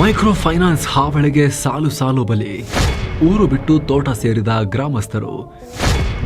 Micro finance ಹಾವಳಿಗೆ ಸಾಲು ಸಾಲು ಬಲಿ. ಊರು ಬಿಟ್ಟು ತೋಟ ಸೇರಿದ ಗ್ರಾಮಸ್ಥರು.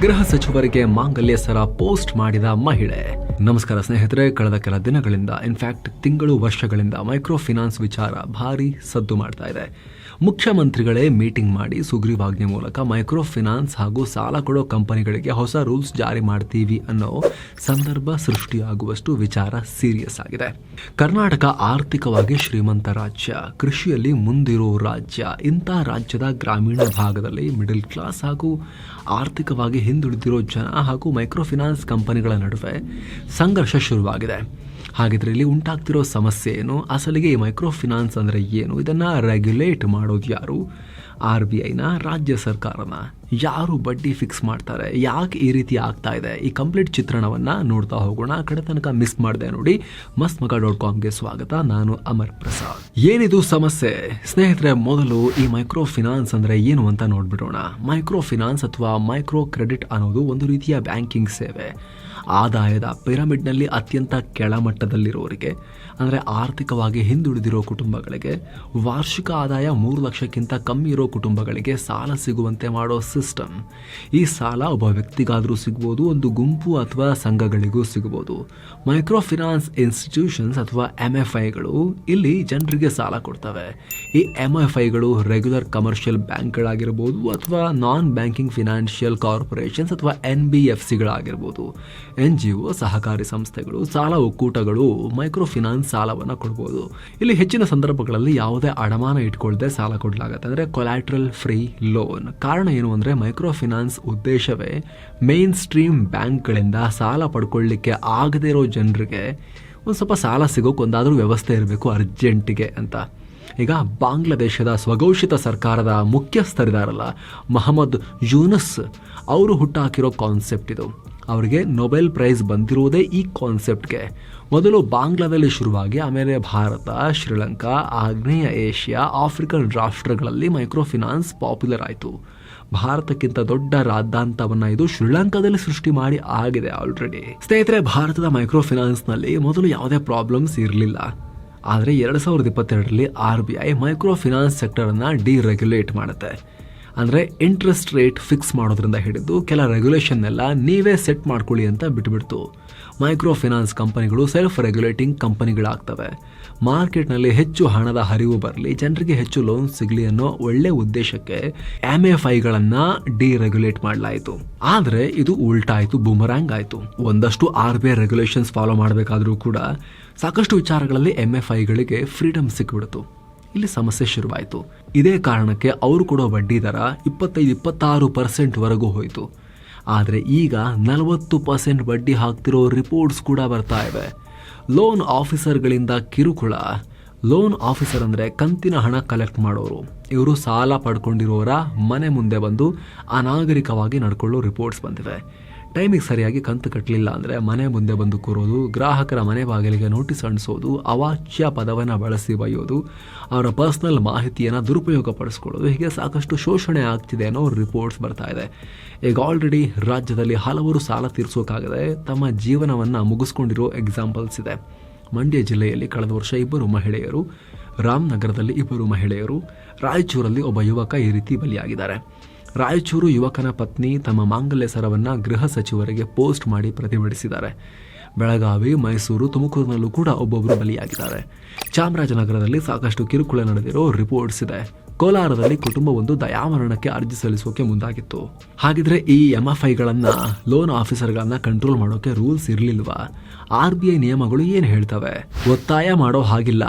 ಗೃಹ ಸಚಿವರಿಗೆ ಮಾಂಗಲ್ಯ ಸರ ಪೋಸ್ಟ್ ಮಾಡಿದ ಮಹಿಳೆ. ನಮಸ್ಕಾರ ಸ್ನೇಹಿತರೆ, ಕಳೆದ ಕೆಲ ದಿನಗಳಿಂದ, ಇನ್ಫ್ಯಾಕ್ಟ್ ತಿಂಗಳು ವರ್ಷಗಳಿಂದ ಮೈಕ್ರೋ ಫಿನಾನ್ಸ್ ವಿಚಾರ ಭಾರಿ ಸದ್ದು ಮಾಡ್ತಾ ಇದೆ. ಮುಖ್ಯಮಂತ್ರಿಗಳೇ ಮೀಟಿಂಗ್ ಮಾಡಿ ಸುಗ್ರೀವಾಜ್ಞೆ ಮೂಲಕ ಮೈಕ್ರೋ ಫಿನಾನ್ಸ್ ಹಾಗೂ ಸಾಲ ಕೊಡೋ ಕಂಪನಿಗಳಿಗೆ ಹೊಸ ರೂಲ್ಸ್ ಜಾರಿ ಮಾಡ್ತೀವಿ ಅನ್ನೋ ಸಂದರ್ಭ ಸೃಷ್ಟಿಯಾಗುವಷ್ಟು ವಿಚಾರ ಸೀರಿಯಸ್ ಆಗಿದೆ. ಕರ್ನಾಟಕ ಆರ್ಥಿಕವಾಗಿ ಶ್ರೀಮಂತ ರಾಜ್ಯ, ಕೃಷಿಯಲ್ಲಿ ಮುಂದಿರೋ ರಾಜ್ಯ, ಇಂಥ ರಾಜ್ಯದ ಗ್ರಾಮೀಣ ಭಾಗದಲ್ಲಿ ಮಿಡಲ್ ಕ್ಲಾಸ್ ಹಾಗೂ ಆರ್ಥಿಕವಾಗಿ ಹಿಂದುಳಿದಿರೋ ಜನ ಹಾಗೂ ಮೈಕ್ರೋ ಫಿನಾನ್ಸ್ ಕಂಪನಿಗಳ ನಡುವೆ ಸಂಘರ್ಷ ಶುರುವಾಗಿದೆ. ಹಾಗಿದ್ರೆ ಇಲ್ಲಿ ಉಂಟಾಗ್ತಿರೋ ಸಮಸ್ಯೆ ಏನು? ಅಸಲಿಗೆ ಈ ಮೈಕ್ರೋ ಫಿನಾನ್ಸ್ ಅಂದರೆ ಏನು? ಇದನ್ನು ರೆಗ್ಯುಲೇಟ್ ಮಾಡೋದು ಯಾರು? ಆರ್ ಬಿ ಐನ, ರಾಜ್ಯ ಸರ್ಕಾರನ. ಯಾರು ಬಡ್ಡಿ ಫಿಕ್ಸ್ ಮಾಡ್ತಾರೆ? ಯಾಕೆ ಈ ರೀತಿ ಆಗ್ತಾ ಇದೆ? ಈ ಕಂಪ್ಲೀಟ್ ಚಿತ್ರಣವನ್ನು ನೋಡ್ತಾ ಹೋಗೋಣ. ಕಡೆತನಕ ಕಡೆ ತನಕ ಮಿಸ್ ಮಾಡಿದೆ ನೋಡಿ. ಮಸ್ತ್ ಮಗ ಡಾಟ್ ಕಾಮ್ಗೆ ಸ್ವಾಗತ. ನಾನು ಅಮರ್ ಪ್ರಸಾದ್. ಏನಿದು ಸಮಸ್ಯೆ? ಸ್ನೇಹಿತರೆ, ಮೊದಲು ಈ ಮೈಕ್ರೋ ಫಿನಾನ್ಸ್ ಅಂದರೆ ಏನು ಅಂತ ನೋಡ್ಬಿಡೋಣ. ಮೈಕ್ರೋ ಫಿನಾನ್ಸ್ ಅಥವಾ ಮೈಕ್ರೋ ಕ್ರೆಡಿಟ್ ಅನ್ನೋದು ಒಂದು ರೀತಿಯ ಬ್ಯಾಂಕಿಂಗ್ ಸೇವೆ. ಆದಾಯದ ಪಿರಮಿಡ್ನಲ್ಲಿ ಅತ್ಯಂತ ಕೆಳಮಟ್ಟದಲ್ಲಿರೋರಿಗೆ, ಅಂದರೆ ಆರ್ಥಿಕವಾಗಿ ಹಿಂದುಳಿದಿರೋ ಕುಟುಂಬಗಳಿಗೆ, ವಾರ್ಷಿಕ ಆದಾಯ ಮೂರು ಲಕ್ಷಕ್ಕಿಂತ ಕಮ್ಮಿ ಇರೋ ಕುಟುಂಬಗಳಿಗೆ ಸಾಲ ಸಿಗುವಂತೆ ಮಾಡೋ ಸಿಸ್ಟಮ್. ಈ ಸಾಲ ಒಬ್ಬ ವ್ಯಕ್ತಿಗಾದರೂ ಸಿಗ್ಬೋದು, ಒಂದು ಗುಂಪು ಅಥವಾ ಸಂಘಗಳಿಗೂ ಸಿಗ್ಬೋದು. ಮೈಕ್ರೋ ಫಿನಾನ್ಸ್ ಇನ್ಸ್ಟಿಟ್ಯೂಷನ್ಸ್ ಅಥವಾ ಎಂ ಎಫ್ ಐಗಳು ಇಲ್ಲಿ ಜನರಿಗೆ ಸಾಲ ಕೊಡ್ತವೆ. ಈ ಎಂ ಎಫ್ ಐಗಳು ರೆಗ್ಯುಲರ್ ಕಮರ್ಷಿಯಲ್ ಬ್ಯಾಂಕ್ಗಳಾಗಿರ್ಬೋದು ಅಥವಾ ನಾನ್ ಬ್ಯಾಂಕಿಂಗ್ ಫಿನಾನ್ಷಿಯಲ್ ಕಾರ್ಪೊರೇಷನ್ಸ್ ಅಥವಾ ಎನ್ ಬಿ ಎಫ್ ಸಿಗಳಾಗಿರ್ಬೋದು. ಎನ್ ಜಿ ಒ ಸಹಕಾರಿ ಸಂಸ್ಥೆಗಳು, ಸಾಲ ಒಕ್ಕೂಟಗಳು ಮೈಕ್ರೋ ಫಿನಾನ್ಸ್ ಸಾಲವನ್ನು ಕೊಡ್ಬೋದು. ಇಲ್ಲಿ ಹೆಚ್ಚಿನ ಸಂದರ್ಭಗಳಲ್ಲಿ ಯಾವುದೇ ಅಡಮಾನ ಇಟ್ಕೊಳ್ಳದೆ ಸಾಲ ಕೊಡಲಾಗುತ್ತೆ. ಅಂದರೆ ಕೊಲ್ಯಾಟ್ರಲ್ ಫ್ರೀ ಲೋನ್ ಕಾರಣ ಏನು ಅಂದರೆ ಮೈಕ್ರೋ ಫಿನಾನ್ಸ್ ಉದ್ದೇಶವೇ ಮೇನ್ ಸ್ಟ್ರೀಮ್ ಬ್ಯಾಂಕ್ಗಳಿಂದ ಸಾಲ ಪಡ್ಕೊಳ್ಳಿಕ್ಕೆ ಆಗದೇ ಇರೋ ಜನರಿಗೆ ಒಂದು ಸ್ವಲ್ಪ ಸಾಲ ಸಿಗೋಕ್ಕೊಂದಾದರೂ ವ್ಯವಸ್ಥೆ ಇರಬೇಕು ಅರ್ಜೆಂಟಿಗೆ ಅಂತ. ಈಗ ಬಾಂಗ್ಲಾದೇಶದ ಸ್ವಘೋಷಿತ ಸರ್ಕಾರದ ಮುಖ್ಯಸ್ಥರಿದಾರಲ್ಲ, ಮಹಮ್ಮದ್ ಯೂನಸ್, ಅವರು ಹುಟ್ಟಾಕಿರೋ ಕಾನ್ಸೆಪ್ಟ್ ಇದು. ಅವರಿಗೆ ನೊಬೆಲ್ ಪ್ರೈಸ್ ಬಂದಿರುವುದೇ ಈ ಕಾನ್ಸೆಪ್ಟ್ಗೆ ಮೊದಲು ಬಾಂಗ್ಲಾದಲ್ಲಿ ಶುರುವಾಗಿ, ಆಮೇಲೆ ಭಾರತ, ಶ್ರೀಲಂಕಾ, ಆಗ್ನೇಯ ಏಷ್ಯಾ ಆಫ್ರಿಕನ್ ರಾಷ್ಟ್ರಗಳಲ್ಲಿ ಮೈಕ್ರೋ ಫಿನಾನ್ಸ್ ಪಾಪ್ಯುಲರ್ ಆಯಿತು. ಭಾರತಕ್ಕಿಂತ ದೊಡ್ಡ ರಾದ್ದಾಂತವನ್ನು ಇದು ಶ್ರೀಲಂಕಾದಲ್ಲಿ ಸೃಷ್ಟಿ ಮಾಡಿ ಆಗಿದೆ ಆಲ್ರೆಡಿ ಸ್ನೇಹಿತರೆ, ಭಾರತದ ಮೈಕ್ರೋ ಫಿನಾನ್ಸ್ನಲ್ಲಿ ಮೊದಲು ಯಾವುದೇ ಪ್ರಾಬ್ಲಮ್ಸ್ ಇರಲಿಲ್ಲ. ಆದರೆ ಎರಡು ಸಾವಿರದ ಇಪ್ಪತ್ತೆರಡರಲ್ಲಿ R B I micro finance ಸೆಕ್ಟರನ್ನು deregulate ಮಾಡುತ್ತೆ. ಅಂದರೆ ಇಂಟ್ರೆಸ್ಟ್ ರೇಟ್ ಫಿಕ್ಸ್ ಮಾಡೋದ್ರಿಂದ ಹಿಡಿದು ಕೆಲ ರೆಗ್ಯುಲೇಷನ್ನೆಲ್ಲ ನೀವೇ ಸೆಟ್ ಮಾಡ್ಕೊಳ್ಳಿ ಅಂತ ಬಿಟ್ಬಿಡ್ತು. ಮೈಕ್ರೋ ಫಿನಾನ್ಸ್ ಕಂಪನಿಗಳು ಸೆಲ್ಫ್ ರೆಗ್ಯುಲೇಟಿಂಗ್ ಕಂಪನಿಗಳಾಗ್ತವೆ ಮಾರ್ಕೆಟ್ನಲ್ಲಿ ಹೆಚ್ಚು ಹಣದ ಹರಿವು ಬರಲಿ, ಜನರಿಗೆ ಹೆಚ್ಚು ಲೋನ್ ಸಿಗಲಿ ಅನ್ನೋ ಒಳ್ಳೆ ಉದ್ದೇಶಕ್ಕೆ ಎಂ ಎಫ್ ಐಗಳನ್ನು ಡಿರೆಗ್ಯುಲೇಟ್ ಮಾಡಲಾಯಿತು. ಆದರೆ ಇದು ಉಲ್ಟಾಯಿತು ಬೂಮರಾಂಗ್ ಆಯಿತು. ಒಂದಷ್ಟು R B I regulations follow ಮಾಡಬೇಕಾದ್ರೂ ಕೂಡ ಸಾಕಷ್ಟು ವಿಚಾರಗಳಲ್ಲಿ ಎಂ ಎಫ್ ಐಗಳಿಗೆ ಫ್ರೀಡಮ್ ಸಿಕ್ಬಿಡ್ತು. ಇಲ್ಲಿ ಸಮಸ್ಯೆ ಶುರುವಾಯಿತು. ಇದೇ ಕಾರಣಕ್ಕೆ ಅವರು ಕೊಡೋ ಬಡ್ಡಿ ದರ ಇಪ್ಪತ್ತೈದು, ಇಪ್ಪತ್ತಾರು ಪರ್ಸೆಂಟ್ವರೆಗೂ ಹೋಯಿತು. ಆದರೆ ಈಗ ನಲವತ್ತು ಪರ್ಸೆಂಟ್ ಬಡ್ಡಿ ಹಾಕ್ತಿರೋ ರಿಪೋರ್ಟ್ಸ್ ಕೂಡ ಬರ್ತಾ ಇವೆ. ಲೋನ್ ಆಫೀಸರ್ಗಳಿಂದ ಕಿರುಕುಳ. ಲೋನ್ ಆಫೀಸರ್ ಅಂದರೆ ಕಂತಿನ ಹಣ ಕಲೆಕ್ಟ್ ಮಾಡೋರು. ಇವರು ಸಾಲ ಪಡ್ಕೊಂಡಿರೋರ ಮನೆ ಮುಂದೆ ಬಂದು ಅನಾಗರಿಕವಾಗಿ ನಡ್ಕೊಳ್ಳೋ ರಿಪೋರ್ಟ್ಸ್ ಬಂದಿವೆ. ಟೈಮಿಗೆ ಸರಿಯಾಗಿ ಕಂತು ಕಟ್ಟಲಿಲ್ಲ ಅಂದರೆ ಮನೆ ಮುಂದೆ ಬಂದು ಕೂರೋದು, ಗ್ರಾಹಕರ ಮನೆ ಬಾಗಿಲಿಗೆ ನೋಟಿಸ್ ಅಂಟಿಸೋದು ಅವಾಚ್ಯ ಪದವನ್ನು ಬಳಸಿ ಬೈಯೋದು, ಅವರ ಪರ್ಸ್ನಲ್ ಮಾಹಿತಿಯನ್ನು ದುರುಪಯೋಗ ಪಡಿಸ್ಕೊಳ್ಳೋದು ಹೀಗೆ ಸಾಕಷ್ಟು ಶೋಷಣೆ ಆಗ್ತಿದೆ ಅನ್ನೋ ರಿಪೋರ್ಟ್ಸ್ ಬರ್ತಾ ಇದೆ. ಈಗ ಆಲ್ರೆಡಿ ರಾಜ್ಯದಲ್ಲಿ ಹಲವರು ಸಾಲ ತೀರಿಸೋಕ್ಕಾಗದೆ ತಮ್ಮ ಜೀವನವನ್ನು ಮುಗಿಸ್ಕೊಂಡಿರೋ ಎಕ್ಸಾಂಪಲ್ಸ್ ಇದೆ. ಮಂಡ್ಯ ಜಿಲ್ಲೆಯಲ್ಲಿ ಕಳೆದ ವರ್ಷ ಇಬ್ಬರು ಮಹಿಳೆಯರು, ರಾಮನಗರದಲ್ಲಿ ಇಬ್ಬರು ಮಹಿಳೆಯರು, ರಾಯಚೂರಲ್ಲಿ ಒಬ್ಬ ಯುವಕ ಈ ರೀತಿ ಬಲಿಯಾಗಿದ್ದಾರೆ. ರಾಯಚೂರು ಯುವಕನ ಪತ್ನಿ ತಮ್ಮ ಮಾಂಗಲ್ಯ ಸರವನ್ನು ಗೃಹ ಸಚಿವರಿಗೆ ಪೋಸ್ಟ್ ಮಾಡಿ ಪ್ರತಿಭಟಿಸಿದ್ದಾರೆ. ಬೆಳಗಾವಿ, ಮೈಸೂರು, ತುಮಕೂರಿನಲ್ಲೂ ಕೂಡ ಒಬ್ಬೊಬ್ಬರು ಬಲಿಯಾಗಿದ್ದಾರೆ. ಚಾಮರಾಜನಗರದಲ್ಲಿ ಸಾಕಷ್ಟು ಕಿರುಕುಳ ನಡೆದಿರೋ ರಿಪೋರ್ಟ್ಸ್ ಇದೆ. ಕೋಲಾರದಲ್ಲಿ ಕುಟುಂಬವೊಂದು ದಯಾಮರಣಕ್ಕೆ ಅರ್ಜಿ ಸಲ್ಲಿಸೋಕೆ ಮುಂದಾಗಿತ್ತು. ಹಾಗಿದ್ರೆ ಈ ಎಂ ಎಫ್ ಐಗಳನ್ನು ಲೋನ್ ಆಫೀಸರ್ಗಳನ್ನು ಕಂಟ್ರೋಲ್ ಮಾಡೋಕೆ ರೂಲ್ಸ್ ಇರಲಿಲ್ವಾ? ಆರ್ ಬಿ ಐ ನಿಯಮಗಳು ಏನು ಹೇಳ್ತವೆ? ಒತ್ತಾಯ ಮಾಡೋ ಹಾಗಿಲ್ಲ.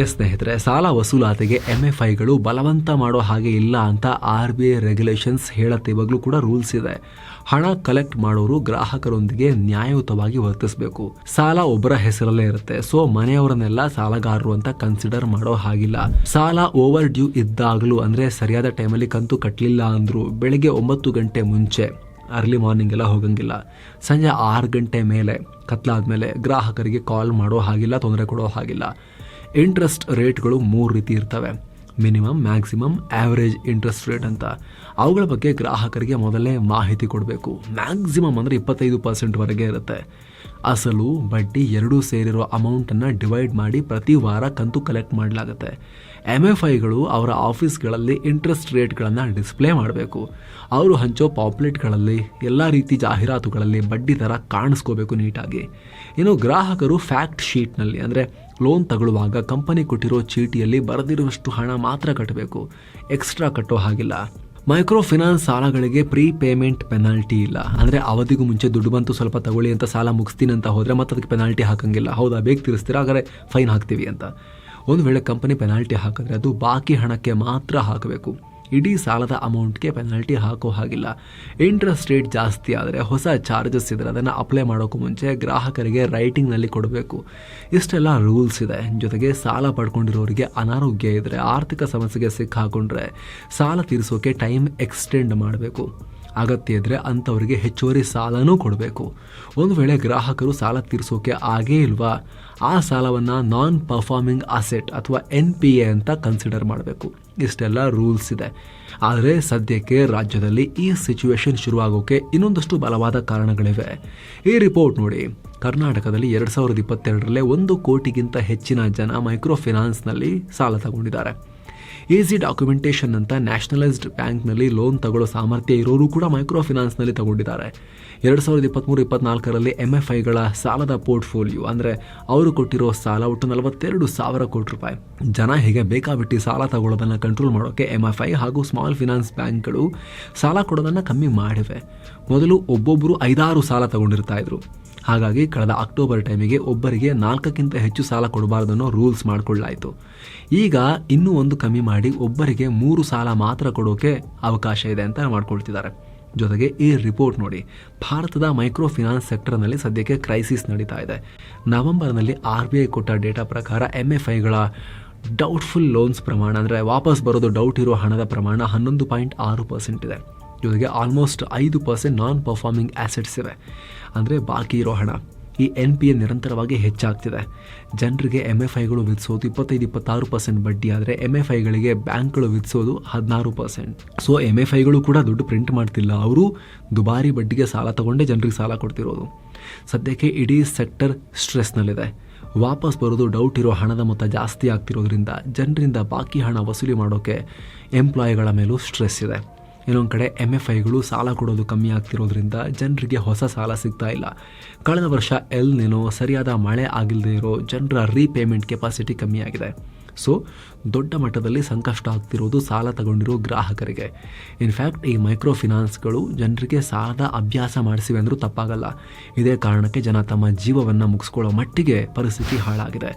ಎಸ್ ಸ್ನೇಹಿತರೆ, ಸಾಲ ವಸೂಲಾತಿಗೆ ಎಂ ಎಫ್ ಐಗಳು ಬಲವಂತ ಮಾಡೋ ಹಾಗೆ ಇಲ್ಲ ಅಂತ ಆರ್ ಬಿ ಐ ರೆಗ್ಯುಲೇಷನ್ಸ್ ಹೇಳತ್ತೆ. ಇವಾಗಲೂ ಕೂಡ ರೂಲ್ಸ್ ಇದೆ. ಹಣ ಕಲೆಕ್ಟ್ ಮಾಡೋರು ಗ್ರಾಹಕರೊಂದಿಗೆ ನ್ಯಾಯಯುತವಾಗಿ ವರ್ತಿಸಬೇಕು. ಸಾಲ ಒಬ್ಬರ ಹೆಸರಲ್ಲೇ ಇರುತ್ತೆ. ಸೊ ಮನೆಯವರನ್ನೆಲ್ಲ ಸಾಲಗಾರರು ಅಂತ ಕನ್ಸಿಡರ್ ಮಾಡೋ ಹಾಗಿಲ್ಲ. ಸಾಲ ಓವರ್ ಡ್ಯೂ ಇದ್ದಾಗಲೂ ಅಂದ್ರೆ ಸರಿಯಾದ ಟೈಮಲ್ಲಿ ಕಂತು ಕಟ್ಟಲಿಲ್ಲ ಅಂದ್ರು ಬೆಳಿಗ್ಗೆ ಒಂಬತ್ತು ಗಂಟೆ ಮುಂಚೆ ಅರ್ಲಿ ಮಾರ್ನಿಂಗ್ ಎಲ್ಲ ಹೋಗಂಗಿಲ್ಲ. ಸಂಜೆ ಆರು ಗಂಟೆ ಮೇಲೆ ಕತ್ಲಾದ ಮೇಲೆ ಗ್ರಾಹಕರಿಗೆ ಕಾಲ್ ಮಾಡೋ ಹಾಗಿಲ್ಲ, ತೊಂದರೆ ಕೊಡೋ ಹಾಗಿಲ್ಲ. ಇಂಟ್ರೆಸ್ಟ್ ರೇಟ್ಗಳು ಮೂರು ರೀತಿ ಇರ್ತವೆ. Minimum, maximum average interest rate ಅಂತ. ಅವುಗಳ ಬಗ್ಗೆ ಗ್ರಾಹಕರಿಗೆ ಮೊದಲೇ ಮಾಹಿತಿ ಕೊಡಬೇಕು. ಮ್ಯಾಕ್ಸಿಮಮ್ ಅಂದರೆ ಇಪ್ಪತ್ತೈದು ಪರ್ಸೆಂಟ್ವರೆಗೆ ಇರುತ್ತೆ. ಅಸಲು ಬಡ್ಡಿ ಎರಡೂ ಸೇರಿರೋ ಅಮೌಂಟನ್ನು ಡಿವೈಡ್ ಮಾಡಿ ಪ್ರತಿ ವಾರ ಕಂತು ಕಲೆಕ್ಟ್ ಮಾಡಲಾಗುತ್ತೆ. ಎಂ ಎಫ್ ಐಗಳು ಅವರ ಆಫೀಸ್ಗಳಲ್ಲಿ ಇಂಟ್ರೆಸ್ಟ್ ರೇಟ್ಗಳನ್ನು ಡಿಸ್ಪ್ಲೇ ಮಾಡಬೇಕು. ಅವರು ಹಂಚೋ ಪಾಪ್ಲೆಟ್ಗಳಲ್ಲಿ ಎಲ್ಲ ರೀತಿ ಜಾಹೀರಾತುಗಳಲ್ಲಿ ಬಡ್ಡಿ ದರ ಕಾಣಿಸ್ಕೋಬೇಕು ನೀಟಾಗಿ. ಇನ್ನು ಗ್ರಾಹಕರು ಫ್ಯಾಕ್ಟ್ ಶೀಟ್ನಲ್ಲಿ ಅಂದರೆ ಲೋನ್ ತಗೊಳ್ಳುವಾಗ ಕಂಪನಿ ಕೊಟ್ಟಿರೋ ಚೀಟಿಯಲ್ಲಿ ಬರೆದಿರುವಷ್ಟು ಹಣ ಮಾತ್ರ ಕಟ್ಟಬೇಕು. ಎಕ್ಸ್ಟ್ರಾ ಕಟ್ಟೋ ಹಾಗಿಲ್ಲ. ಮೈಕ್ರೋ ಫಿನಾನ್ಸ್ ಸಾಲಗಳಿಗೆ ಪ್ರೀ ಪೇಮೆಂಟ್ ಪೆನಾಲ್ಟಿ ಇಲ್ಲ. ಅಂದರೆ ಅವಧಿಗೂ ಮುಂಚೆ ದುಡ್ಡು ಬಂತು ಸ್ವಲ್ಪ ತಗೊಳ್ಳಿ ಅಂತ ಸಾಲ ಮುಗಿಸ್ತೀನಿ ಅಂತ ಹೋದರೆ ಮತ್ತೆ ಅದಕ್ಕೆ ಪೆನಾಲ್ಟಿ ಹಾಕಂಗಿಲ್ಲ. ಹೌದಾ ಬೇಗ ತೀರಿಸ್ತೀರಾ? ಹಾಗಾದ್ರೆ ಫೈನ್ ಹಾಕ್ತೀವಿ ಅಂತ. ಒಂದು ವೇಳೆ ಕಂಪನಿ ಪೆನಾಲ್ಟಿ ಹಾಕಿದ್ರೆ ಅದು ಬಾಕಿ ಹಣಕ್ಕೆ ಮಾತ್ರ ಹಾಕಬೇಕು. ಇಡೀ ಸಾಲದ ಅಮೌಂಟ್ಗೆ ಪೆನಾಲ್ಟಿ ಹಾಕೋ ಹಾಗಿಲ್ಲ. ಇಂಟ್ರೆಸ್ಟ್ ರೇಟ್ ಜಾಸ್ತಿ ಆದರೆ ಹೊಸ ಚಾರ್ಜಸ್ ಇದ್ದರೆ ಅದನ್ನು ಅಪ್ಲೈ ಮಾಡೋಕ್ಕೂ ಮುಂಚೆ ಗ್ರಾಹಕರಿಗೆ ರೈಟಿಂಗ್ನಲ್ಲಿ ಕೊಡಬೇಕು. ಇಷ್ಟೆಲ್ಲ ರೂಲ್ಸ್ ಇದೆ. ಜೊತೆಗೆ ಸಾಲ ಪಡ್ಕೊಂಡಿರೋರಿಗೆ ಅನಾರೋಗ್ಯ ಇದ್ದರೆ ಆರ್ಥಿಕ ಸಮಸ್ಯೆಗೆ ಸಿಕ್ಕಾಕೊಂಡ್ರೆ ಸಾಲ ತೀರಿಸೋಕೆ ಟೈಮ್ ಎಕ್ಸ್ಟೆಂಡ್ ಮಾಡಬೇಕು. ಅಗತ್ಯ ಇದ್ದರೆ ಅಂಥವರಿಗೆ ಹೆಚ್ಚುವರಿ ಸಾಲನೂ ಕೊಡಬೇಕು. ಒಂದು ವೇಳೆ ಗ್ರಾಹಕರು ಸಾಲ ತೀರಿಸೋಕೆ ಆಗೇ ಇಲ್ವಾ, ಆ ಸಾಲವನ್ನು ನಾನ್ ಪರ್ಫಾರ್ಮಿಂಗ್ ಅಸೆಟ್ ಅಥವಾ ಎನ್ ಪಿ ಎ ಅಂತ ಕನ್ಸಿಡರ್ ಮಾಡಬೇಕು. ಇಷ್ಟೆಲ್ಲ ರೂಲ್ಸ್ ಇದೆ. ಆದರೆ ಸದ್ಯಕ್ಕೆ ರಾಜ್ಯದಲ್ಲಿ ಈ ಸಿಚುವೇಶನ್ ಶುರುವಾಗೋಕೆ ಇನ್ನೊಂದಷ್ಟು ಬಲವಾದ ಕಾರಣಗಳಿವೆ. ಈ ರಿಪೋರ್ಟ್ ನೋಡಿ, ಕರ್ನಾಟಕದಲ್ಲಿ ಎರಡು ಸಾವಿರದ ಇಪ್ಪತ್ತೆರಡರಲ್ಲೇ ಒಂದು ಕೋಟಿಗಿಂತ ಹೆಚ್ಚಿನ ಜನ ಮೈಕ್ರೋ ಫಿನಾನ್ಸ್ನಲ್ಲಿ ಸಾಲ ತಗೊಂಡಿದ್ದಾರೆ. ಈಸಿ ಡಾಕ್ಯುಮೆಂಟೇಷನ್ ಅಂತ ನ್ಯಾಷನಲೈಸ್ಡ್ ಬ್ಯಾಂಕ್ನಲ್ಲಿ ಲೋನ್ ತಗೊಳ್ಳೋ ಸಾಮರ್ಥ್ಯ ಇರೋರು ಕೂಡ ಮೈಕ್ರೋ ಫಿನಾನ್ಸ್ನಲ್ಲಿ ತಗೊಂಡಿದ್ದಾರೆ. ಎರಡು ಸಾವಿರದ ಇಪ್ಪತ್ತ್ಮೂರು ಇಪ್ಪತ್ನಾಲ್ಕರಲ್ಲಿ ಎಂ ಎಫ್ ಐಗಳ ಸಾಲದ ಪೋರ್ಟ್ಫೋಲಿಯೋ ಅಂದರೆ ಅವರು ಕೊಟ್ಟಿರೋ ಸಾಲ ಒಟ್ಟು ನಲವತ್ತೆರಡು ಸಾವಿರ ಕೋಟಿ ರೂಪಾಯಿ. ಜನ ಹೇಗೆ ಬೇಕಾಬಿಟ್ಟು ಸಾಲ ತಗೊಳ್ಳೋದನ್ನು ಕಂಟ್ರೋಲ್ ಮಾಡೋಕ್ಕೆ ಎಂ ಎಫ್ ಐ ಹಾಗೂ ಸ್ಮಾಲ್ ಫಿನಾನ್ಸ್ ಬ್ಯಾಂಕ್ಗಳು ಸಾಲ ಕೊಡೋದನ್ನು ಕಮ್ಮಿ ಮಾಡಿವೆ. ಮೊದಲು ಒಬ್ಬೊಬ್ಬರು ಐದಾರು ಸಾಲ ತಗೊಂಡಿರ್ತಾ ಇದ್ರು. ಹಾಗಾಗಿ ಕಳೆದ ಅಕ್ಟೋಬರ್ ಟೈಮಿಗೆ ಒಬ್ಬರಿಗೆ ನಾಲ್ಕಕ್ಕಿಂತ ಹೆಚ್ಚು ಸಾಲ ಕೊಡಬಾರ್ದನ್ನೋ ರೂಲ್ಸ್ ಮಾಡಿಕೊಳ್ಳಲಾಯಿತು. ಈಗ ಇನ್ನೂ ಒಂದು ಕಮ್ಮಿ ಮಾಡಿ ಒಬ್ಬರಿಗೆ ಮೂರು ಸಾಲ ಮಾತ್ರ ಕೊಡೋಕೆ ಅವಕಾಶ ಇದೆ ಅಂತ ಮಾಡ್ಕೊಳ್ತಿದ್ದಾರೆ. ಜೊತೆಗೆ ಈ ರಿಪೋರ್ಟ್ ನೋಡಿ, ಭಾರತದ ಮೈಕ್ರೋ ಫಿನಾನ್ಸ್ ಸೆಕ್ಟರ್ನಲ್ಲಿ ಸದ್ಯಕ್ಕೆ ಕ್ರೈಸಿಸ್ ನಡೀತಾ ಇದೆ. ನವೆಂಬರ್ನಲ್ಲಿ ಆರ್ ಬಿ ಐ ಕೊಟ್ಟ ಡೇಟಾ ಪ್ರಕಾರ ಎಂ ಎಫ್ ಐಗಳ ಡೌಟ್ಫುಲ್ ಲೋನ್ಸ್ ಪ್ರಮಾಣ ಅಂದರೆ ವಾಪಸ್ ಬರೋದು ಡೌಟ್ ಇರೋ ಹಣದ ಪ್ರಮಾಣ ಹನ್ನೊಂದು ಪಾಯಿಂಟ್ ಆರು ಪರ್ಸೆಂಟ್ ಇದೆ. ಜೊತೆಗೆ ಆಲ್ಮೋಸ್ಟ್ ಐದು ಪರ್ಸೆಂಟ್ ನಾನ್ ಪರ್ಫಾರ್ಮಿಂಗ್ ಆ್ಯಸೆಟ್ಸ್ ಇವೆ. ಅಂದರೆ ಬಾಕಿ ಇರೋ ಹಣ. ಈ ಎನ್ ಪಿ ಎ ನಿರಂತರವಾಗಿ ಹೆಚ್ಚಾಗ್ತಿದೆ. ಜನರಿಗೆ ಎಂ ಎಫ್ ಐಗಳು ವಿಧಿಸೋದು ಇಪ್ಪತ್ತೈದು, ಇಪ್ಪತ್ತಾರು ಪರ್ಸೆಂಟ್ ಬಡ್ಡಿ ಆದರೆ ಎಂ ಎಫ್ ಐಗಳಿಗೆ ಬ್ಯಾಂಕ್ಗಳು ವಿಧಿಸೋದು ಹದಿನಾರು ಪರ್ಸೆಂಟ್. ಸೊ ಎಂ ಎಫ್ ಐಗಳು ಕೂಡ ದುಡ್ಡು ಪ್ರಿಂಟ್ ಮಾಡ್ತಿಲ್ಲ. ಅವರು ದುಬಾರಿ ಬಡ್ಡಿಗೆ ಸಾಲ ತಗೊಂಡೇ ಜನರಿಗೆ ಸಾಲ ಕೊಡ್ತಿರೋದು. ಸದ್ಯಕ್ಕೆ ಇಡೀ ಸೆಕ್ಟರ್ ಸ್ಟ್ರೆಸ್ನಲ್ಲಿದೆ. ವಾಪಸ್ ಬರೋದು ಡೌಟ್ ಇರೋ ಹಣದ ಮೊತ್ತ ಜಾಸ್ತಿ ಆಗ್ತಿರೋದ್ರಿಂದ ಜನರಿಂದ ಬಾಕಿ ಹಣ ವಸೂಲಿ ಮಾಡೋಕ್ಕೆ ಎಂಪ್ಲಾಯಿಗಳ ಮೇಲೂ ಸ್ಟ್ರೆಸ್ ಇದೆ. ಇನ್ನೊಂದು ಕಡೆ ಎಂ ಎಫ್ ಐಗಳು ಸಾಲ ಕೊಡೋದು ಕಮ್ಮಿ ಆಗ್ತಿರೋದ್ರಿಂದ ಜನರಿಗೆ ಹೊಸ ಸಾಲ ಸಿಗ್ತಾ ಇಲ್ಲ. ಕಳೆದ ವರ್ಷ ಎಲ್ ನೆನೋ ಸರಿಯಾದ ಮಳೆ ಆಗಿಲ್ಲದೆ ಇರೋ ಜನರ ರೀಪೇಮೆಂಟ್ ಕೆಪಾಸಿಟಿ ಕಮ್ಮಿ ಆಗಿದೆ. ಸೊ ದೊಡ್ಡ ಮಟ್ಟದಲ್ಲಿ ಸಂಕಷ್ಟ ಆಗ್ತಿರೋದು ಸಾಲ ತಗೊಂಡಿರೋ ಗ್ರಾಹಕರಿಗೆ. ಇನ್ಫ್ಯಾಕ್ಟ್ ಈ ಮೈಕ್ರೋ ಫಿನಾನ್ಸ್ಗಳು ಜನರಿಗೆ ಸಾಲದ ಅಭ್ಯಾಸ ಮಾಡಿಸಿವೆ ಅಂದರೂ ತಪ್ಪಾಗಲ್ಲ. ಇದೇ ಕಾರಣಕ್ಕೆ ಜನ ತಮ್ಮ ಜೀವವನ್ನು ಮುಗಿಸ್ಕೊಳ್ಳೋ ಮಟ್ಟಿಗೆ ಪರಿಸ್ಥಿತಿ ಹಾಳಾಗಿದೆ.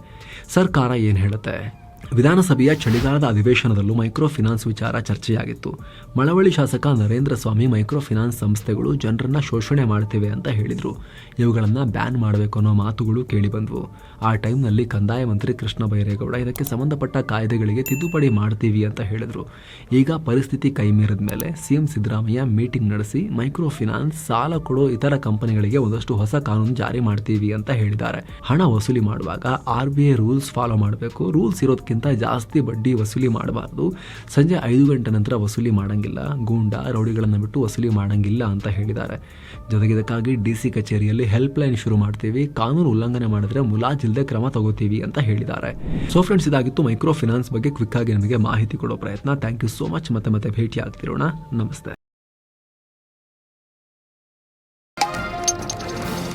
ಸರ್ಕಾರ ಏನು ಹೇಳುತ್ತೆ? ವಿಧಾನಸಭೆಯ ಚಳಿಗಾಲದ ಅಧಿವೇಶನದಲ್ಲೂ ಮೈಕ್ರೋ ಫಿನಾನ್ಸ್ ವಿಚಾರ ಚರ್ಚೆಯಾಗಿತ್ತು. ಮಳವಳ್ಳಿ ಶಾಸಕ ನರೇಂದ್ರ ಸ್ವಾಮಿ ಮೈಕ್ರೋ ಫಿನಾನ್ಸ್ ಸಂಸ್ಥೆಗಳು ಜನರನ್ನ ಶೋಷಣೆ ಮಾಡ್ತಿವೆ ಅಂತ ಹೇಳಿದರು. ಇವುಗಳನ್ನು ಬ್ಯಾನ್ ಮಾಡಬೇಕು ಅನ್ನೋ ಮಾತುಗಳು ಕೇಳಿಬಂದವು. ಆ ಟೈಮ್ನಲ್ಲಿ ಕಂದಾಯ ಮಂತ್ರಿ ಕೃಷ್ಣ ಬೈರೇಗೌಡ ಇದಕ್ಕೆ ಸಂಬಂಧಪಟ್ಟ ಕಾಯ್ದೆಗಳಿಗೆ ತಿದ್ದುಪಡಿ ಮಾಡ್ತೀವಿ ಅಂತ ಹೇಳಿದರು. ಈಗ ಪರಿಸ್ಥಿತಿ ಕೈಮೀರಿದ ಮೇಲೆ ಸಿಎಂ ಸಿದ್ದರಾಮಯ್ಯ ಮೀಟಿಂಗ್ ನಡೆಸಿ ಮೈಕ್ರೋ ಫಿನಾನ್ಸ್ ಸಾಲ ಕೊಡೋ ಇತರ ಕಂಪನಿಗಳಿಗೆ ಒಂದಷ್ಟು ಹೊಸ ಕಾನೂನು ಜಾರಿ ಮಾಡ್ತೀವಿ ಅಂತ ಹೇಳಿದ್ದಾರೆ. ಹಣ ವಸೂಲಿ ಮಾಡುವಾಗ R B I rules follow ಮಾಡಬೇಕು. ರೂಲ್ಸ್ ಇರೋದಕ್ಕಿಂತ ಜಾಸ್ತಿ ಬಡ್ಡಿ ವಸೂಲಿ ಮಾಡಬಾರ್ದು. ಸಂಜೆ ಐದು ಗಂಟೆ ನಂತರ ವಸೂಲಿ ಮಾಡಂಗಿಲ್ಲ. ಗೂಂಡಾ, ರೌಡಿಗಳನ್ನು ಬಿಟ್ಟು ವಸೂಲಿ ಮಾಡಂಗಿಲ್ಲ ಅಂತ ಹೇಳಿದ್ದಾರೆ. ಜೊತೆಗೆ ಇದಕ್ಕಾಗಿ ಡಿ ಸಿ ಕಚೇರಿಯಲ್ಲಿ ಹೆಲ್ಪ್ ಲೈನ್ ಶುರು ಮಾಡ್ತೀವಿ. ಕಾನೂನು ಉಲ್ಲಂಘನೆ ಮಾಡಿದ್ರೆ ಮುಲಾಜಿಲ್ಲದೆ ಕ್ರಮ ತಗೋತೀವಿ ಅಂತ ಹೇಳಿದ್ದಾರೆ. ಸೊ ಫ್ರೆಂಡ್ಸ್ ಇದಾಗಿತ್ತು ಮೈಕ್ರೋ ಫಿನಾನ್ಸ್ ಬಗ್ಗೆ ಕ್ವಿಕ್ ಆಗಿ ನಿಮಗೆ ಮಾಹಿತಿ ಕೊಡೋ ಪ್ರಯತ್ನ. ಥ್ಯಾಂಕ್ ಯು ಸೋ ಮಚ್ ಮತ್ತೆ ಮತ್ತೆ ಭೇಟಿ ಆಗ್ತಿರೋಣ ನಮಸ್ತೆ.